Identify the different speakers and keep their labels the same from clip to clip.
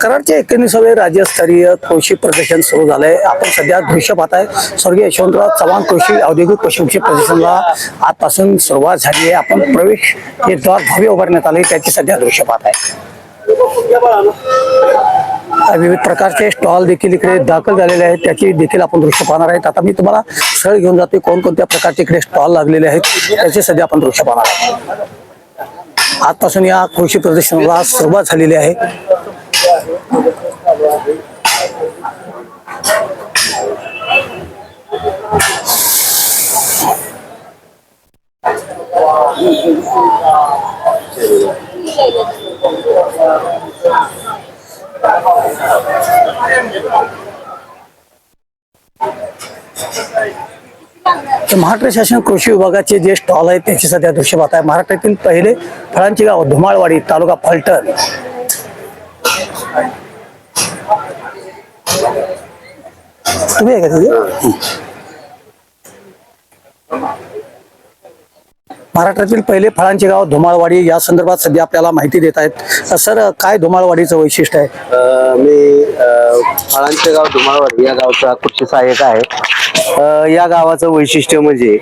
Speaker 1: कराडच्या एकोणीसावे राज्यस्तरीय कृषी प्रदर्शन सुरू झालंय. आपण सध्या दृश्य पाहताय. स्वर्गीय यशवंतराव चव्हाण कृषी औद्योगिक पशुकृषी प्रदर्शनाला आजपासून सुरुवात झाली आहे. आपण प्रवेश हे द्वार भव्य उभारण्यात आले. त्याची सध्या दृश्य पाहताय. विविध प्रकारचे स्टॉल देखील इकडे दाखल झालेले आहेत. त्याची देखील आपण दृश्य पाहणार आहेत. आता मी तुम्हाला स्थळ घेऊन जाते. कोणकोणत्या प्रकारचे इकडे स्टॉल लागलेले आहेत त्याचे सध्या आपण दृश्य पाहणार आहोत. आजपासून या कृषी प्रदर्शनाला सुरुवात झालेली आहे. तर महाराष्ट्र शासन कृषी विभागाचे जे स्टॉल आहेत त्याचे सध्या दृश्य पाहत आहे. महाराष्ट्रातील पहिले फळांचे गाव धुमाळवाडी तालुका फलटण. तुम्ही आहे का महाराष्ट्रातील पहिले फळांचे गाव धुमाळवाडी या संदर्भात सध्या आपल्याला माहिती देत आहेत. सर काय धुमाळवाडीचं वैशिष्ट्य आहे?
Speaker 2: मी फळांचे गाव धुमाळवाडी या गावचा कृषी सहाय्यक आहे. अ, या गावाचं वैशिष्ट्य म्हणजे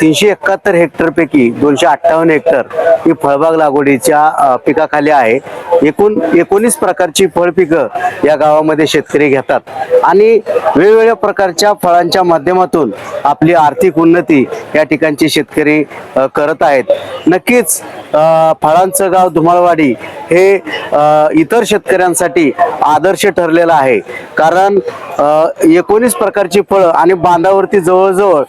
Speaker 2: तीनशे एकाहत्तर हेक्टरपैकी दोनशे अठ्ठावन्न हेक्टर ही फळबाग लागवडीच्या पिकाखाली आहे. एकूण एकोणीस प्रकारची फळपिकं या गावामध्ये शेतकरी घेतात. आणि वेगवेगळ्या प्रकारच्या फळांच्या माध्यमातून आपली आर्थिक उन्नती या ठिकाणचे शेतकरी करत आहेत. नक्कीच फळांचं गाव धुमाळवाडी हे इतर शेतकऱ्यांसाठी आदर्श ठरलेलं आहे. कारण एकोणीस प्रकारची फळं आणि बांधावरती जवळजवळ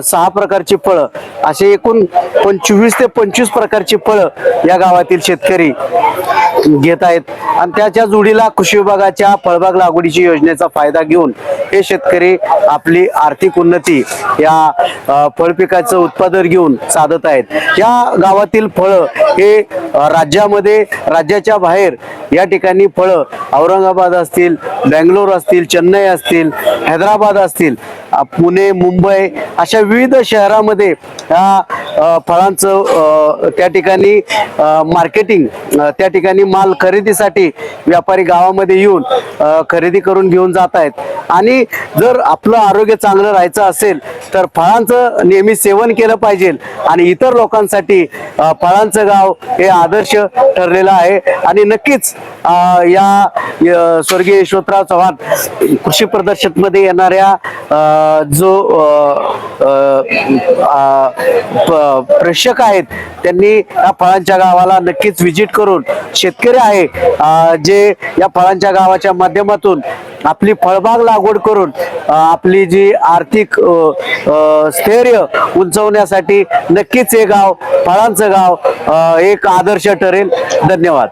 Speaker 2: सहा प्रकार प्रकारची फळं असे एकूण पंचवीस ते पंचवीस प्रकारची फळं या गावातील शेतकरी घेत आहेत. आणि त्याच्या जोडीला कृषी विभागाच्या फळबाग लागवडीची योजनेचा फायदा घेऊन हे शेतकरी आपली आर्थिक उन्नती या फळपिकाचं उत्पादन घेऊन साधत आहेत. या गावातील फळं हे राज्यामध्ये राज्याच्या बाहेर या ठिकाणी फळं औरंगाबाद असतील बेंगलोर असतील चेन्नई असतील हैदराबाद असतील पुणे मुंबई अशा विविध शहरामध्ये फळांचं त्या ठिकाणी मार्केटिंग त्या ठिकाणी माल खरेदीसाठी व्यापारी गावामध्ये येऊन खरेदी करून घेऊन जात आहेत. आणि जर आपलं आरोग्य चांगलं राहायचं असेल तर फळांचं नेहमी सेवन केलं पाहिजे आणि इतर लोकांसाठी फळांचं गाव हे आदर्श ठरलेलं आहे. आणि नक्कीच या स्वर्गीय यशवंतराव चव्हाण कृषी प्रदर्शनमध्ये येणाऱ्या जो प्रेक्षक आहेत त्यांनी या फळांच्या गावाला नक्कीच व्हिजिट करून शेतकरी आहे जे या फळांच्या गावाच्या माध्यमातून आपली फळबाग लागवड करून आपली जी आर्थिक स्थैर्य उंचवण्यासाठी नक्कीच हे गाव फळांचं गाव एक आदर्श ठरेल. धन्यवाद.